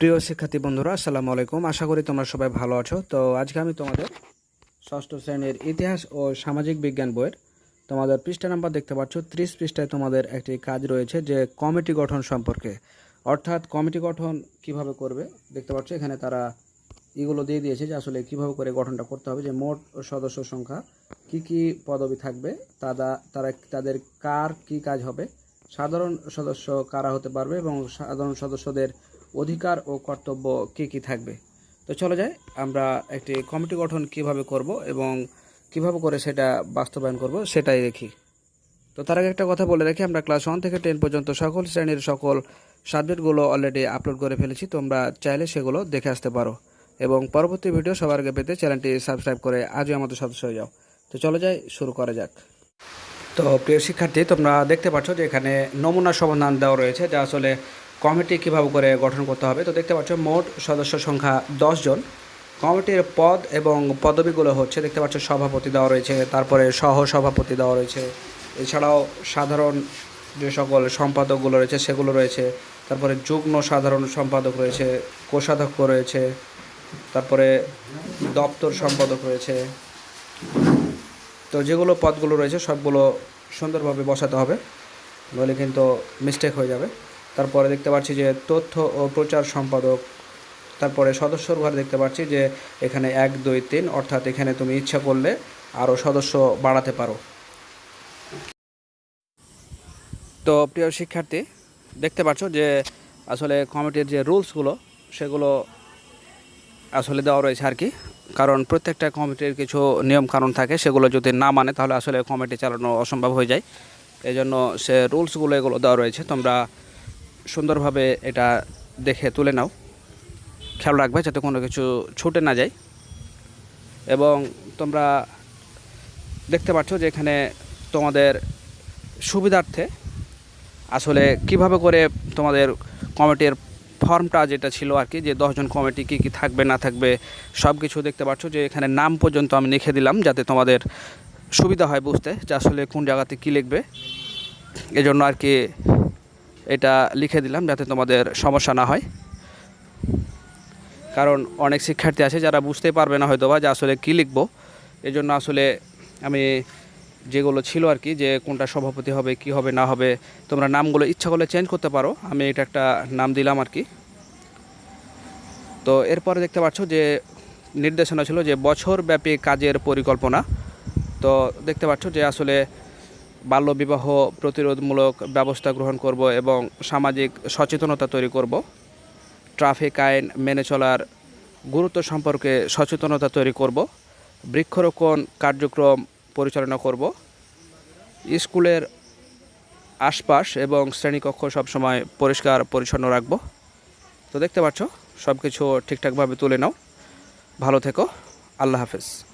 প্রিয় শিক্ষার্থী বন্ধুরা, আসসালামু আলাইকুম। আশা করি তোমরা সবাই ভালো আছো। তো আজকে আমি তোমাদের ষষ্ঠ শ্রেণির ইতিহাস ও সামাজিক বিজ্ঞান বইয়ের তোমাদের পৃষ্ঠা নাম্বার দেখতে পাচ্ছ। ত্রিশ পৃষ্ঠায় তোমাদের একটি কাজ রয়েছে যে কমিটি গঠন সম্পর্কে। অর্থাৎ কমিটি গঠন কীভাবে করবে দেখতে পাচ্ছ, এখানে তারা এগুলো দিয়ে দিয়েছে যে আসলে কীভাবে করে গঠনটা করতে হবে, যে মোট সদস্য সংখ্যা কি কি পদবি থাকবে তারা তারা তাদের কার কি কাজ হবে, সাধারণ সদস্য কারা হতে পারবে এবং সাধারণ সদস্যদের অধিকার ও কর্তব্য কি কি থাকবে? তো চলে যাই, আমরা একটি কমিটি গঠন কীভাবে করব এবং কীভাবে করে সেটা বাস্তবায়ন করব সেটাই দেখি। তো তার আগে একটা কথা বলে রাখি, আমরা ক্লাস ওয়ান থেকে টেন পর্যন্ত সকল শ্রেণির সকল সাবজেক্টগুলো অলরেডি আপলোড করে ফেলেছি, তোমরা চাইলে সেগুলো দেখে আসতে পারো। এবং পরবর্তী ভিডিও সবার আগে পেতে চ্যানেলটি সাবস্ক্রাইব করে আজই আমাদের সদস্য হয়ে যাও। তো চলে যাই, শুরু করা যাক। তো প্রিয় শিক্ষার্থী, তোমরা দেখতে পাচ্ছ যে এখানে নমুনা সমাধান দেওয়া রয়েছে, যা আসলে কমিটি কীভাবে করে গঠন করতে হবে? তো দেখতে পাচ্ছ মোট সদস্য সংখ্যা জন। কমিটির পদ এবং পদবিগুলো হচ্ছে দেখতে পাচ্ছ সভাপতি দেওয়া রয়েছে, তারপরে সহ সভাপতি দেওয়া রয়েছে। এছাড়াও সাধারণ যে সকল সম্পাদকগুলো রয়েছে সেগুলো রয়েছে। তারপরে যুগ্ম সাধারণ সম্পাদক রয়েছে, কোষাধ্যক্ষ রয়েছে, তারপরে দপ্তর সম্পাদক রয়েছে। তো যেগুলো পদগুলো রয়েছে সবগুলো সুন্দরভাবে বসাতে হবে, নইলে কিন্তু মিস্টেক হয়ে যাবে। তারপরে দেখতে পাচ্ছি যে তথ্য ও প্রচার সম্পাদক, তারপরে সদস্যর ঘরে দেখতে পাচ্ছি যে এখানে এক, দুই, তিন, অর্থাৎ এখানে তুমি ইচ্ছা করলে আরও সদস্য বাড়াতে পারো। তো প্রিয় শিক্ষার্থী, দেখতে পাচ্ছ যে আসলে কমিটির যে রুলসগুলো, সেগুলো আসলে দেওয়া রয়েছে আর কি। কারণ প্রত্যেকটা কমিটির কিছু নিয়ম কানুন থাকে, সেগুলো যদি না মানে তাহলে আসলে কমিটি চালানো অসম্ভব হয়ে যায়। এই জন্য সে রুলসগুলো এগুলো দেওয়া রয়েছে। তোমরা সুন্দরভাবে এটা দেখে তুলে নাও। খেয়াল রাখবে যাতে কোনো কিছু ছুটে না যায়। এবং তোমরা দেখতে পাচ্ছ যে এখানে তোমাদের সুবিধার্থে আসলে কীভাবে করে তোমাদের কমিটির ফর্মটা যেটা ছিল আর কি, যে দশজন কমিটি কী কী থাকবে, না থাকবে সব কিছু দেখতে পাচ্ছ যে এখানে নাম পর্যন্ত আমি লিখে দিলাম যাতে তোমাদের সুবিধা হয় বুঝতে যে আসলে কোন জায়গাতে কী লিখবে। এজন্য আর কি এটা লিখে দিলাম যাতে তোমাদের সমস্যা না হয়। কারণ অনেক শিক্ষার্থী আছে যারা বুঝতে পারবে না হয়তো বা যে আসলে কী লিখব। এই জন্য আসলে আমি যেগুলো ছিল আর কি, যে কোনটা সভাপতি হবে, কি হবে, না হবে, তোমরা নামগুলো ইচ্ছা করলে চেঞ্জ করতে পারো। আমি এটা একটা নাম দিলাম আর কি। তো এরপরে দেখতে পাচ্ছ যে নির্দেশনা ছিল যে বছরব্যাপী কাজের পরিকল্পনা। তো দেখতে পাচ্ছ যে আসলে বাল্যবিবাহ প্রতিরোধমূলক ব্যবস্থা গ্রহণ করব এবং সামাজিক সচেতনতা তৈরি করব। ট্রাফিক আইন মেনে চলার গুরুত্ব সম্পর্কে সচেতনতা তৈরি করব। বৃক্ষরোপণ কার্যক্রম পরিচালনা করব। স্কুলের আশপাশ এবং শ্রেণীকক্ষ সবসময় পরিষ্কার, পরিচ্ছন্ন রাখব। তো দেখতে পাচ্ছ সব কিছু ঠিকঠাকভাবে তুলে নাও। ভালো থেকো। আল্লাহ হাফেজ।